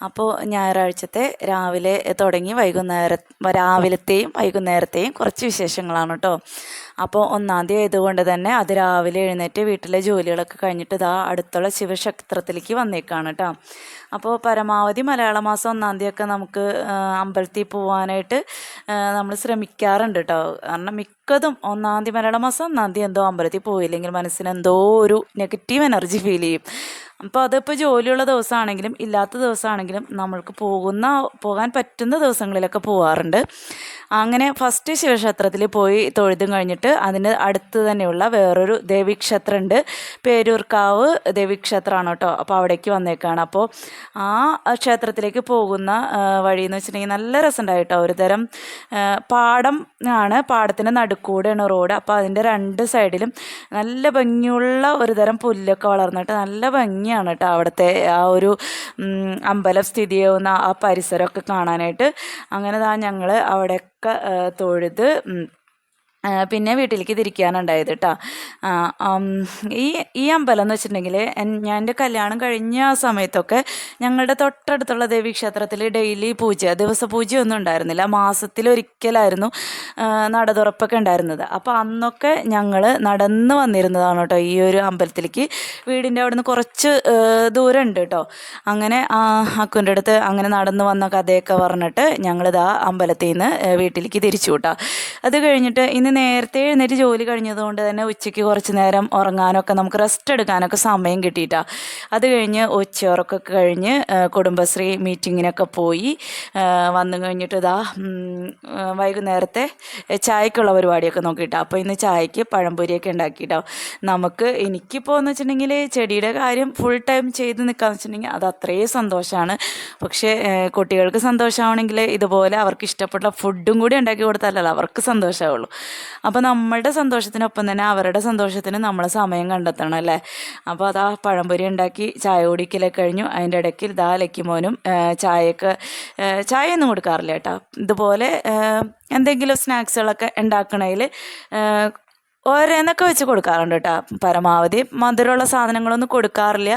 അപ്പോൾ ഞായറാഴ്ചത്തെ രാവിലെ തുടങ്ങി വൈകുന്നേരം രാവിലത്തെയും വൈകുന്നേരത്തെയും കുറച്ച് വിശേഷങ്ങളാണ് കേട്ടോ അപ്പോൾ ഒന്നാം ആയതുകൊണ്ട് തന്നെ അത് രാവിലെ എഴുന്നേറ്റ് വീട്ടിലെ ജോലികളൊക്കെ കഴിഞ്ഞിട്ട് ഇതാ അടുത്തുള്ള ശിവക്ഷേത്രത്തിലേക്ക് വന്നേക്കാണ് കേട്ടോ അപ്പോൾ പരമാവധി മലയാള മാസം ഒന്നാം തീയതി ഒക്കെ നമുക്ക് അമ്പലത്തിൽ പോകാനായിട്ട് നമ്മൾ ശ്രമിക്കാറുണ്ട് കേട്ടോ കാരണം മിക്കതും ഒന്നാം തീയതി മലയാള മാസം ഒന്നാം തീയതി എന്തോ അമ്പലത്തിൽ പോയില്ലെങ്കിൽ മനസ്സിന് എന്തോ ഒരു നെഗറ്റീവ് എനർജി ഫീൽ ചെയ്യും. അപ്പോൾ അതിപ്പോൾ ജോലിയുള്ള ദിവസമാണെങ്കിലും ഇല്ലാത്ത ദിവസമാണെങ്കിലും നമ്മൾക്ക് പോകുന്ന പോകാൻ പറ്റുന്ന ദിവസങ്ങളിലൊക്കെ പോകാറുണ്ട് അങ്ങനെ ഫസ്റ്റ് ശിവക്ഷേത്രത്തിൽ പോയി തൊഴുതും കഴിഞ്ഞിട്ട് അതിന് അടുത്ത് തന്നെയുള്ള വേറൊരു ദേവീക്ഷേത്രമുണ്ട് പേരൂർക്കാവ് ദേവീക്ഷേത്രമാണ് കേട്ടോ. അപ്പോൾ അവിടേക്ക് വന്നേക്കാണ്. അപ്പോൾ ആ ക്ഷേത്രത്തിലേക്ക് പോകുന്ന വഴി വഴിയെന്ന് വെച്ചിട്ടുണ്ടെങ്കിൽ നല്ല രസമുണ്ടായിട്ടോ ഒരു തരം പാടം ആണ്. പാടത്തിന്റെ നടുക്കൂടെയാണ് റോഡ്. അപ്പോൾ അതിന്റെ രണ്ട് സൈഡിലും നല്ല ഭംഗിയുള്ള ഒരു തരം പുല്ലൊക്കെ വളർന്നിട്ട് നല്ല ഭംഗിയാണ് കേട്ടോ അവിടുത്തെ ആ ഒരു അമ്പലം സ്ഥിതി ചെയ്യുന്ന ആ പരിസരമൊക്കെ കാണാനായിട്ട്. അങ്ങനെ ഞങ്ങൾ അവിടെയൊക്കെ തൊഴുത് പിന്നെ വീട്ടിലേക്ക് തിരിക്കാനുണ്ടായത് കേട്ടോ ഈ ഈ അമ്പലം എന്ന് വെച്ചിട്ടുണ്ടെങ്കിൽ ഞാൻ എന്റെ കല്യാണം കഴിഞ്ഞ ആ സമയത്തൊക്കെ ഞങ്ങളുടെ തൊട്ടടുത്തുള്ള ദേവീക്ഷേത്രത്തിൽ ഡെയിലി പൂജ ദിവസ പൂജയൊന്നും ഉണ്ടായിരുന്നില്ല. മാസത്തിലൊരിക്കലായിരുന്നു നട തുറപ്പൊക്കെ ഉണ്ടായിരുന്നത്. അപ്പോൾ അന്നൊക്കെ ഞങ്ങൾ നടന്ന് വന്നിരുന്നതാണ് കേട്ടോ ഈ ഒരു അമ്പലത്തിലേക്ക്. വീടിന്റെ അവിടെ നിന്ന് കുറച്ച് ദൂരം ഉണ്ട് കേട്ടോ അങ്ങനെ അക്കുന്റെ അടുത്ത് അങ്ങനെ നടന്ന് വന്ന കഥയൊക്കെ പറഞ്ഞിട്ട് ഞങ്ങളിത് ആ അമ്പലത്തിൽ നിന്ന് വീട്ടിലേക്ക് തിരിച്ചു കേട്ടോ അത് കഴിഞ്ഞിട്ട് ഇന്ന് നേരത്തെ എഴുന്നേറ്റ് ജോലി കഴിഞ്ഞതുകൊണ്ട് തന്നെ ഉച്ചയ്ക്ക് കുറച്ച് നേരം ഉറങ്ങാനൊക്കെ നമുക്ക് റെസ്റ്റ് എടുക്കാനൊക്കെ സമയം കിട്ടിയിട്ടാ. അത് കഴിഞ്ഞ് ഉച്ചയുറക്കൊക്കെ കഴിഞ്ഞ് കുടുംബശ്രീ മീറ്റിങ്ങിനൊക്കെ പോയി വന്നു കഴിഞ്ഞിട്ട് ഇതാ വൈകുന്നേരത്തെ ചായക്കുള്ള പരിപാടിയൊക്കെ നോക്കിയിട്ടാണ് അപ്പോൾ ഇന്ന് ചായക്ക് പഴംപൊരിയൊക്കെ ഉണ്ടാക്കിയിട്ടാവും നമുക്ക് എനിക്കിപ്പോൾ എന്ന് വെച്ചിട്ടുണ്ടെങ്കിൽ ചെടിയുടെ കാര്യം ഫുൾ ടൈം ചെയ്ത് നിൽക്കാന്ന് വെച്ചിട്ടുണ്ടെങ്കിൽ അത് അത്രയും സന്തോഷമാണ് പക്ഷേ കുട്ടികൾക്ക് സന്തോഷമാണെങ്കിൽ ഇതുപോലെ അവർക്ക് ഇഷ്ടപ്പെട്ട ഫുഡും കൂടി ഉണ്ടാക്കി കൊടുത്താലല്ലോ അവർക്ക് സന്തോഷമാവുള്ളൂ അപ്പോൾ നമ്മളുടെ സന്തോഷത്തിനൊപ്പം തന്നെ അവരുടെ സന്തോഷത്തിന് നമ്മൾ സമയം കണ്ടെത്തണം അല്ലേ? അപ്പോൾ അതാ പഴംപൊരി ഉണ്ടാക്കി ചായ കുടിക്കലൊക്കെ കഴിഞ്ഞു. അതിന്റെ ഇടയ്ക്ക് ഇതാ ലക്കിമോനും ചായയൊക്കെ ചായയൊന്നും കൊടുക്കാറില്ല കേട്ടോ. ഇതുപോലെ എന്തെങ്കിലും സ്നാക്സുകളൊക്കെ ഉണ്ടാക്കണതിൽ ഓരോന്നൊക്കെ വെച്ച് കൊടുക്കാറുണ്ട് കേട്ടോ. പരമാവധി മധുരമുള്ള സാധനങ്ങളൊന്നും കൊടുക്കാറില്ല.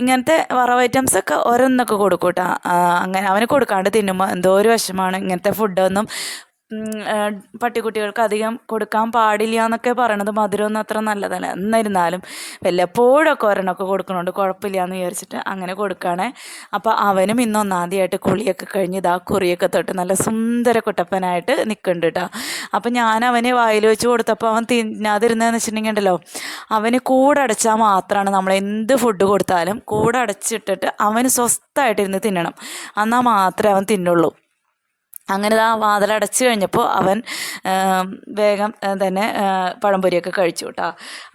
ഇങ്ങനത്തെ വറവ് ഐറ്റംസൊക്കെ ഓരോന്നൊക്കെ കൊടുക്കും കേട്ടോ. അങ്ങനെ അവന് കൊടുക്കാണ്ട് തിന്നുമ്പോൾ എന്തോ ഒരു വിഷമാണ് ഇങ്ങനത്തെ ഫുഡൊന്നും പട്ടിക്കുട്ടികൾക്ക് അധികം കൊടുക്കാൻ പാടില്ല എന്നൊക്കെ പറയണത് മധുരമൊന്നും അത്ര നല്ലതല്ല. എന്നിരുന്നാലും വല്ലപ്പോഴൊക്കെ ഒരെണ്ണമൊക്കെ കൊടുക്കണോണ്ട്. കുഴപ്പമില്ല എന്ന് വിചാരിച്ചിട്ട് അങ്ങനെ കൊടുക്കുകയാണേ അപ്പോൾ അവനും ഇന്ന് ഒന്നാദ്യമായിട്ട് കുളിയൊക്കെ കഴിഞ്ഞ് ഇതാ കുറിയൊക്കെ തൊട്ട് നല്ല സുന്ദര കുട്ടപ്പനായിട്ട് നിൽക്കുന്നുണ്ട് കേട്ടോ അപ്പോൾ ഞാൻ അവനെ വായിൽ വെച്ച് കൊടുത്തപ്പോൾ അവൻ തിന്നാതിരുന്നതെന്ന് വെച്ചിട്ടുണ്ടെങ്കിൽ ഉണ്ടല്ലോ അവന് കൂടടച്ചാൽ മാത്രമാണ് നമ്മൾ എന്ത് ഫുഡ് കൊടുത്താലും കൂടടച്ചിട്ടിട്ട് അവന് സ്വസ്ഥമായിട്ടിരുന്ന് തിന്നണം. എന്നാൽ മാത്രമേ അവൻ തിന്നുള്ളൂ. അങ്ങനെ ആ വാതിലടച്ച് കഴിഞ്ഞപ്പോൾ അവൻ വേഗം തന്നെ പഴംപൊരിയൊക്കെ കഴിച്ചു കേട്ടോ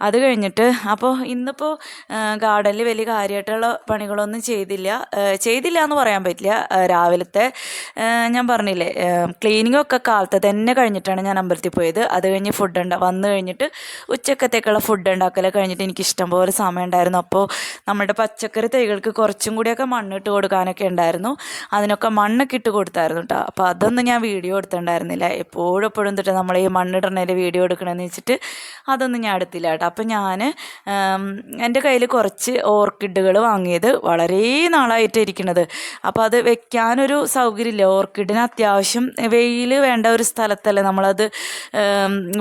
അത് കഴിഞ്ഞിട്ട് അപ്പോൾ ഇന്നിപ്പോൾ ഗാർഡനിൽ വലിയ കാര്യമായിട്ടുള്ള പണികളൊന്നും ചെയ്തില്ല. ചെയ്തില്ല എന്ന് പറയാൻ പറ്റില്ല. രാവിലത്തെ ഞാൻ പറഞ്ഞില്ലേ ക്ലീനിങ് ഒക്കെ കാലത്ത് തന്നെ കഴിഞ്ഞിട്ടാണ് ഞാൻ അമ്പലത്തിൽ പോയത്. അത് കഴിഞ്ഞ് ഫുഡ് ഉണ്ട വന്നു കഴിഞ്ഞിട്ട് ഉച്ചക്കത്തേക്കുള്ള ഫുഡ് ഉണ്ടാക്കലൊക്കെ കഴിഞ്ഞിട്ട് എനിക്ക് ഇഷ്ടം പോലെ സമയം ഉണ്ടായിരുന്നു. അപ്പോൾ നമ്മുടെ പച്ചക്കറി തൈകൾക്ക് കുറച്ചും കൂടിയൊക്കെ മണ്ണിട്ട് കൊടുക്കാനൊക്കെ ഉണ്ടായിരുന്നു. അതിനൊക്കെ മണ്ണൊക്കെ ഇട്ട് കൊടുത്തായിരുന്നു കേട്ടോ അപ്പോൾ അതൊന്നും ഞാൻ വീഡിയോ എടുത്തിട്ടുണ്ടായിരുന്നില്ല. എപ്പോഴും എപ്പോഴും തൊട്ട് നമ്മൾ ഈ മണ്ണിടണേന്റെ വീഡിയോ എടുക്കണമെന്ന് വെച്ചിട്ട് അതൊന്നും ഞാൻ എടുത്തില്ല കേട്ടോ. അപ്പോൾ ഞാൻ എന്റെ കയ്യിൽ കുറച്ച് ഓർക്കിഡുകൾ വാങ്ങിയത് വളരെ നാളായിട്ട് ഇരിക്കുന്നത് അപ്പോൾ അത് വെക്കാനൊരു സൗകര്യമില്ല. ഓർക്കിഡിന് അത്യാവശ്യം വെയിൽ വേണ്ട ഒരു സ്ഥലത്തല്ലേ നമ്മളത്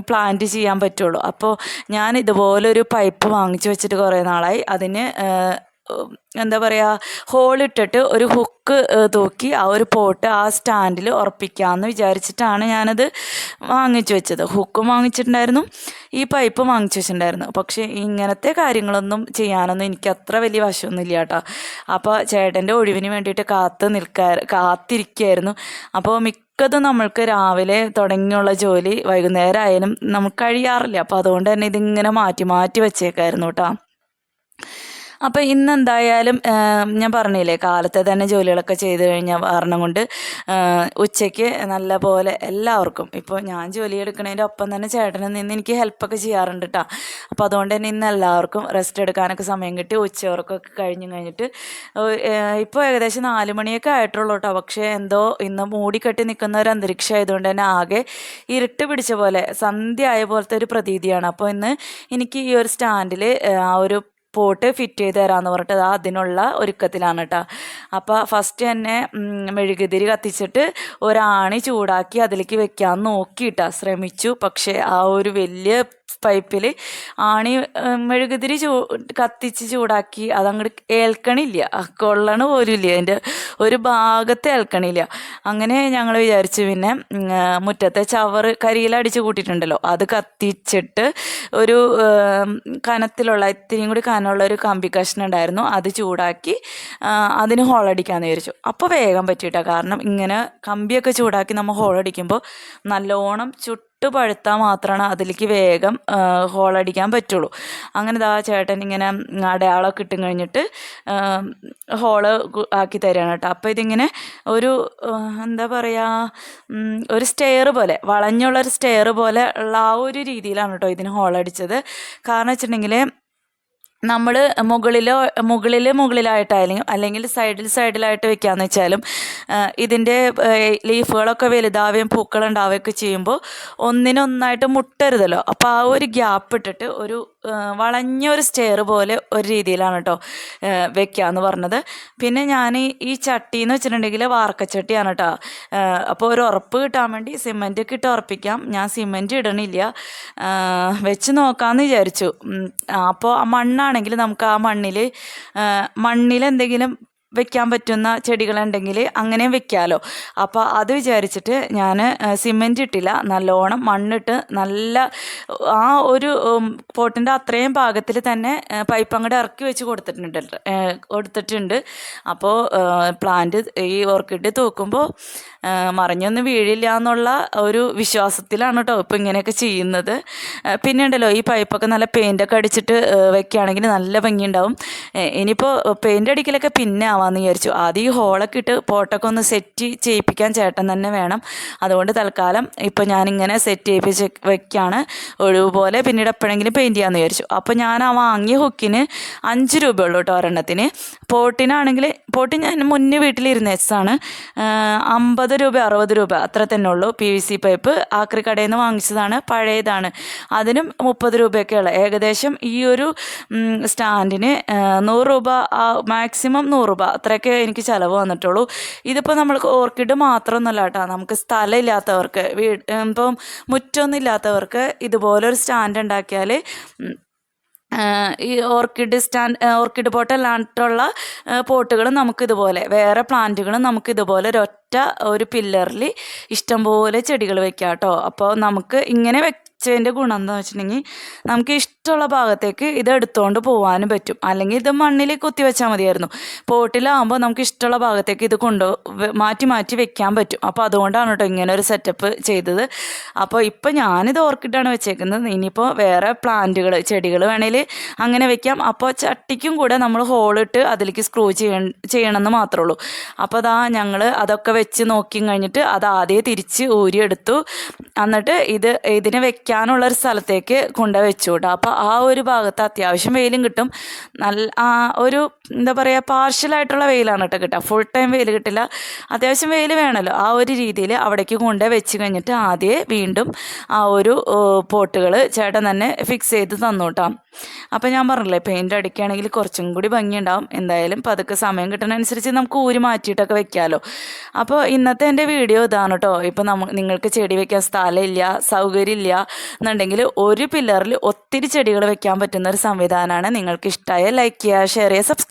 പ്ലാന്റ് ചെയ്യാൻ പറ്റുള്ളൂ. അപ്പോൾ ഞാൻ ഇതുപോലൊരു പൈപ്പ് വാങ്ങിച്ചു വെച്ചിട്ട് കുറേ നാളായി. അതിന് എന്താ പറയുക ഹോളിട്ടിട്ട് ഒരു ഹുക്ക് തൂക്കി ആ ഒരു പോട്ട് ആ സ്റ്റാൻഡിൽ ഉറപ്പിക്കാമെന്ന് വിചാരിച്ചിട്ടാണ് ഞാനത് വാങ്ങിച്ചു വെച്ചത്. ഹുക്കും വാങ്ങിച്ചിട്ടുണ്ടായിരുന്നു ഈ പൈപ്പ് വാങ്ങിച്ചു വെച്ചിട്ടുണ്ടായിരുന്നു. പക്ഷേ ഇങ്ങനത്തെ കാര്യങ്ങളൊന്നും ചെയ്യാനൊന്നും എനിക്ക് അത്ര വലിയ വശമൊന്നുമില്ല കേട്ടോ. അപ്പോൾ ചേട്ടന്റെ ഒഴിവിന് വേണ്ടിയിട്ട് കാത്ത് നിൽക്കാ കാത്തിരിക്കുകയായിരുന്നു അപ്പോൾ മിക്കതും നമ്മൾക്ക് രാവിലെ തുടങ്ങിയുള്ള ജോലി വൈകുന്നേരം ആയാലും നമുക്ക് കഴിയാറില്ല. അപ്പോൾ അതുകൊണ്ട് തന്നെ ഇതിങ്ങനെ മാറ്റി മാറ്റി വെച്ചേക്കായിരുന്നു കേട്ടോ. അപ്പോൾ ഇന്ന് എന്തായാലും ഞാൻ പറഞ്ഞില്ലേ കാലത്തെ തന്നെ ജോലികളൊക്കെ ചെയ്ത് കഴിഞ്ഞ കാരണം കൊണ്ട് ഉച്ചയ്ക്ക് നല്ല പോലെ എല്ലാവർക്കും ഇപ്പോൾ ഞാൻ ജോലി എടുക്കുന്നതിന്റെ ഒപ്പം തന്നെ ചേട്ടനിൽ നിന്ന് എനിക്ക് ഹെൽപ്പൊക്കെ ചെയ്യാറുണ്ട് കേട്ടോ അപ്പോൾ അതുകൊണ്ട് തന്നെ ഇന്ന് എല്ലാവർക്കും റെസ്റ്റ് എടുക്കാനൊക്കെ സമയം കിട്ടി ഉച്ചയോർക്കൊക്കെ കഴിഞ്ഞ് കഴിഞ്ഞിട്ട് ഇപ്പോൾ ഏകദേശം നാല് മണിയൊക്കെ ആയിട്ടുള്ളൂ കേട്ടോ പക്ഷേ എന്തോ ഇന്ന് മൂടിക്കെട്ടി നിൽക്കുന്ന ഒരു അന്തരീക്ഷം ആയതുകൊണ്ട് തന്നെ ആകെ ഇരുട്ട് പിടിച്ച പോലെ സന്ധ്യ ആയ പോലത്തെ ഒരു പ്രതീതിയാണ്. അപ്പോൾ ഇന്ന് എനിക്ക് ഈ ഒരു സ്റ്റാൻഡിൽ ആ ഒരു പോട്ട് ഫിറ്റ് ചെയ്ത് തരാമെന്ന് പറഞ്ഞിട്ട് അത് അതിനുള്ള ഒരുക്കത്തിലാണ് കേട്ടോ. അപ്പോൾ ഫസ്റ്റ് തന്നെ മെഴുകുതിരി കത്തിച്ചിട്ട് ഒരാണി ചൂടാക്കി അതിലേക്ക് വെക്കാൻ നോക്കിയിട്ടാ ശ്രമിച്ചു. പക്ഷേ ആ ഒരു വലിയ പൈപ്പിൽ ആണി മെഴുകുതിരി ചൂ കത്തിച്ച് ചൂടാക്കി അതങ്ങോട്ട് ഏൽക്കണില്ല. കൊള്ളണ പോലും ഇല്ല അതിന്റെ ഒരു ഭാഗത്ത് ഏൽക്കണില്ല. അങ്ങനെ ഞങ്ങൾ വിചാരിച്ചു പിന്നെ മുറ്റത്തെ ചവറ് കരിയിലടിച്ച് കൂട്ടിയിട്ടുണ്ടല്ലോ. അത് കത്തിച്ചിട്ട് ഒരു കനത്തിലുള്ള ഇത്തിരിയും കൂടി കനമുള്ള ഒരു കമ്പി കഷ്ണം ഉണ്ടായിരുന്നു. അത് ചൂടാക്കി അതിന് ഹോളടിക്കാമെന്ന് വിചാരിച്ചു. അപ്പോൾ വേഗം പറ്റിയിട്ടാണ് കാരണം ഇങ്ങനെ കമ്പിയൊക്കെ ചൂടാക്കി നമ്മൾ ഹോളടിക്കുമ്പോൾ നല്ലോണം ചുട്ട് പഴുത്താൽ മാത്രമാണ് അതിലേക്ക് വേഗം ഹോളടിക്കാൻ പറ്റുള്ളൂ. അങ്ങനെ ദാ ചേട്ടൻ ഇങ്ങനെ അടയാളമൊക്കെ ഇട്ടും കഴിഞ്ഞിട്ട് ഹോൾ ആക്കി തരികയാണ് കേട്ടോ. അപ്പോൾ ഇതിങ്ങനെ ഒരു എന്താ പറയുക ഒരു സ്റ്റെയർ പോലെ വളഞ്ഞുള്ളൊരു സ്റ്റെയർ പോലെ ഉള്ള ആ ഒരു രീതിയിലാണ് കേട്ടോ ഇതിന് ഹോളടിച്ചത് കാരണം വെച്ചിട്ടുണ്ടെങ്കിൽ നമ്മൾ മുകളിലോ മുകളിൽ മുകളിലായിട്ടായാലും അല്ലെങ്കിൽ സൈഡിൽ സൈഡിലായിട്ട് വെക്കാന്ന് വെച്ചാലും ഇതിന്റെ ലീഫുകളൊക്കെ വലുതാവുകയും പൂക്കളുണ്ടാവുകയൊക്കെ ചെയ്യുമ്പോൾ ഒന്നിനൊന്നായിട്ട് മുട്ടരുതല്ലോ. അപ്പോൾ ആ ഒരു ഗ്യാപ്പ് ഇട്ടിട്ട് ഒരു വളഞ്ഞ ഒരു സ്റ്റെയർ പോലെ ഒരു രീതിയിലാണ് കേട്ടോ വെക്കുക വെക്കാന്ന് പറഞ്ഞത്. പിന്നെ ഞാൻ ഈ- ചട്ടി എന്ന് വെച്ചിട്ടുണ്ടെങ്കിൽ വാർക്കച്ചട്ടിയാണ് കേട്ടോ അപ്പോൾ ഒരു ഉറപ്പ് കിട്ടാൻ വേണ്ടി സിമെന്റ് ഒക്കെ ഇട്ട് ഉറപ്പിക്കാം. ഞാൻ സിമന്റ് ഇടണില്ല. വെച്ച് നോക്കാമെന്ന് വിചാരിച്ചു. അപ്പോൾ ആ മണ്ണാണെങ്കിൽ നമുക്ക് ആ മണ്ണിൽ മണ്ണിൽ എന്തെങ്കിലും വെക്കാൻ പറ്റുന്ന ചെടികളുണ്ടെങ്കിൽ അങ്ങനെയും വെക്കാമല്ലോ അപ്പോൾ അത് വിചാരിച്ചിട്ട് ഞാൻ സിമെന്റ് ഇട്ടില്ല. നല്ലോണം മണ്ണിട്ട് നല്ല ആ ഒരു പോട്ടിന്റെ അത്രയും പാകത്തിൽ തന്നെ പൈപ്പ് അങ്ങോട്ട് ഇറക്കി വെച്ച് കൊടുത്തിട്ടുണ്ട് കൊടുത്തിട്ടുണ്ട്. അപ്പോൾ പ്ലാന്റ് ഈ ഓർക്കിഡ് തൂക്കുമ്പോൾ മറിഞ്ഞൊന്നും വീഴില്ല എന്നുള്ള ഒരു വിശ്വാസത്തിലാണ് കേട്ടോ ഇപ്പോൾ ഇങ്ങനെയൊക്കെ ചെയ്യുന്നത്. പിന്നെ ഉണ്ടല്ലോ ഈ പൈപ്പൊക്കെ നല്ല പെയിന്റൊക്കെ അടിച്ചിട്ട് വെക്കുകയാണെങ്കിൽ നല്ല ഭംഗിയുണ്ടാവും. ഇനിയിപ്പോൾ പെയിന്റ് അടിക്കലൊക്കെ പിന്നെ ആവാമെന്ന് വിചാരിച്ചു. ആദ്യം ഈ ഹോളൊക്കെ ഇട്ട് പോട്ടൊക്കെ ഒന്ന് സെറ്റ് ചെയ്യിപ്പിക്കാൻ ചേട്ടൻ തന്നെ വേണം. അതുകൊണ്ട് തൽക്കാലം ഇപ്പോൾ ഞാനിങ്ങനെ സെറ്റ് ചെയ്യിപ്പിച്ച് വെക്കുകയാണ് ഒഴിവ് പോലെ പിന്നീട് എപ്പോഴെങ്കിലും പെയിന്റ് ചെയ്യാമെന്ന് വിചാരിച്ചു. അപ്പോൾ ഞാൻ ആ വാങ്ങിയ ഹുക്കിന് അഞ്ച് രൂപയുള്ളൂ കേട്ടോ ഒരെണ്ണത്തിന്. പോട്ടിനാണെങ്കിൽ പോട്ടിന് ഞാൻ മുന്നേ വീട്ടിലിരുന്ന എച്ചാണ് അമ്പത് രൂപ അറുപത് രൂപ അത്ര തന്നെ ഉള്ളൂ. പി വി സി പൈപ്പ് ആക്രി കടയിൽ നിന്ന് വാങ്ങിച്ചതാണ്. പഴയതാണ്. അതിനും മുപ്പത് രൂപയൊക്കെ ഉള്ളു. ഏകദേശം ഈ ഒരു സ്റ്റാൻഡിന് നൂറ് രൂപ മാക്സിമം നൂറ് രൂപ അത്രയൊക്കെ എനിക്ക് ചിലവ് വന്നിട്ടുള്ളൂ. ഇതിപ്പോൾ നമ്മൾക്ക് ഓർക്കിഡ് മാത്രമൊന്നുമല്ല കേട്ടോ. നമുക്ക് സ്ഥലമില്ലാത്തവർക്ക് വീട് ഇപ്പം മുറ്റമൊന്നും ഇല്ലാത്തവർക്ക് ഇതുപോലൊരു സ്റ്റാൻഡ് ഉണ്ടാക്കിയാൽ ഈ ഓർക്കിഡ് സ്റ്റാൻഡ് ഓർക്കിഡ് പോട്ട് അല്ലാണ്ടുള്ള പോട്ടുകൾ നമുക്കിതുപോലെ വേറെ പ്ലാന്റുകളും നമുക്കിതുപോലെ ഒരൊറ്റ ഒരു പില്ലറിൽ ഇഷ്ടംപോലെ ചെടികൾ വെക്കാം കേട്ടോ അപ്പോൾ നമുക്ക് ഇങ്ങനെ വെച്ചതിന്റെ ഗുണം എന്താ വെച്ചിട്ടുണ്ടെങ്കിൽ നമുക്ക് ഇഷ്ടമുള്ള ഭാഗത്തേക്ക് ഇത് എടുത്തുകൊണ്ട് പോകാനും പറ്റും. അല്ലെങ്കിൽ ഇത് മണ്ണിൽ കുത്തി വെച്ചാൽ മതിയായിരുന്നു. പോട്ടിലാകുമ്പോൾ നമുക്ക് ഇഷ്ടമുള്ള ഭാഗത്തേക്ക് ഇത് കൊണ്ട് മാറ്റി മാറ്റി വെക്കാൻ പറ്റും. അപ്പോൾ അതുകൊണ്ടാണ് കേട്ടോ ഇങ്ങനെ ഒരു സെറ്റപ്പ് ചെയ്തത്. അപ്പോൾ ഇപ്പോൾ ഞാനിത് ഓർക്കിഡാണ് വെച്ചേക്കുന്നത്. ഇനിയിപ്പോൾ വേറെ പ്ലാന്റുകൾ ചെടികൾ വേണേൽ അങ്ങനെ വെക്കാം. അപ്പോൾ ചട്ടിക്കും കൂടെ നമ്മൾ ഹോളിട്ട് അതിലേക്ക് സ്ക്രൂ ചെയ്യ ചെയ്യണമെന്ന് മാത്രമേ ഉള്ളൂ അപ്പോൾ അതാ ഞങ്ങൾ അതൊക്കെ വെച്ച് നോക്കി കഴിഞ്ഞിട്ട് അത് ആദ്യം തിരിച്ച് ഊരിയെടുത്തു. എന്നിട്ട് ഇത് ഇതിനെ വെക്കാനുള്ള ഒരു സ്ഥലത്തേക്ക് കൊണ്ടുവച്ചു കേട്ടോ. അപ്പോൾ ആ ഒരു ഭാഗത്ത് അത്യാവശ്യം വെയിലും കിട്ടും. നല്ല ആ ഒരു എന്താ പറയുക പാർഷ്യലായിട്ടുള്ള വെയിലാണ് കേട്ടോ കിട്ടുക. ഫുൾ ടൈം വെയിൽ കിട്ടില്ല. അത്യാവശ്യം വെയിൽ വേണമല്ലോ. ആ ഒരു രീതിയിൽ അവിടേക്ക് കൊണ്ട് വെച്ച് കഴിഞ്ഞിട്ട് ആദ്യമേ വീണ്ടും ആ ഒരു പോട്ടുകൾ ചേട്ടൻ തന്നെ ഫിക്സ് ചെയ്ത് തന്നു കേട്ടോ. അപ്പോൾ ഞാൻ പറഞ്ഞില്ലേ പെയിന്റ് അടിക്കുകയാണെങ്കിൽ കുറച്ചും കൂടി ഭംഗിയുണ്ടാവും. എന്തായാലും പതുക്കെ സമയം കിട്ടുന്നതനുസരിച്ച് നമുക്ക് ഊരി മാറ്റിയിട്ടൊക്കെ വെക്കാമല്ലോ അപ്പോൾ ഇന്നത്തെ എന്റെ വീഡിയോ ഇതാണ് കേട്ടോ. ഇപ്പോൾ നമ്മൾ നിങ്ങൾക്ക് ചെടി വെക്കാൻ സ്ഥലമില്ല സൗകര്യമില്ല എന്നുണ്ടെങ്കിൽ ഒരു പില്ലറിൽ ഒത്തിരി ചെടികൾ വെക്കാൻ പറ്റുന്ന ഒരു സംവിധാനമാണ്. നിങ്ങൾക്ക് ഇഷ്ടമായ ലൈക്ക് ചെയ്യുക ഷെയർ ചെയ്യുക സബ്സ്ക്രൈബ്